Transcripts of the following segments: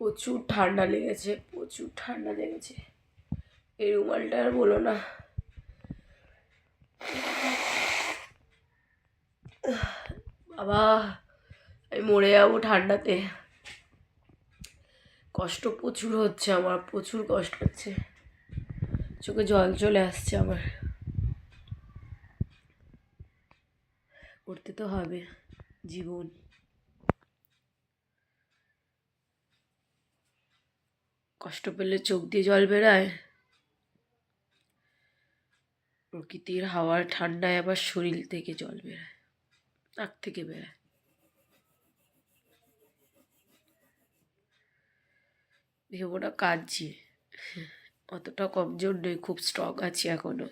প্রচুর ঠান্ডা লেগেছে, প্রচুর ঠান্ডা লেগেছে। এই রুমালটা আর বলো না। বাবা, আমি মরে যাব ঠান্ডাতে। কষ্ট প্রচুর হচ্ছে আমার, প্রচুর কষ্ট হচ্ছে। চোখে জল চলে আসছে আমার। করতে তো হবে, জীবন। কষ্ট পেলে চোখ দিয়ে জল বেরায়। প্রকৃতির হাওয়ার ঠান্ডায় আবার শরীর থেকে জল বেরায়, নাক থেকে বেরায়। ভেবো কাঁদছি, অতটা কমজোর নই খুব স্ট্রং আছি এখনও।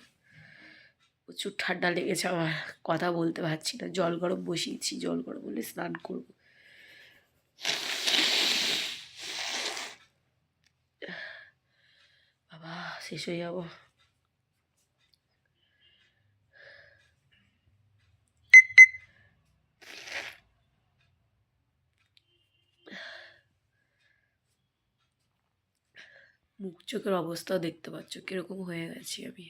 প্রচুর ঠান্ডা লেগেছে আমার, কথা বলতে পারছি না, জল গরম বসিয়েছি, জল গরম হলে স্নান করব বাবা শেষ হয়ে যাব। মুখ চোখের অবস্থাও দেখতে পাচ্ছ, কীরকম হয়ে গেছি আমি।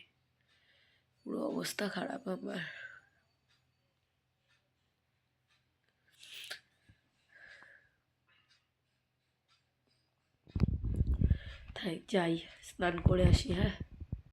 পুরো অবস্থা খারাপ আমার। তাই যাই স্নান করে আসি হ্যাঁ।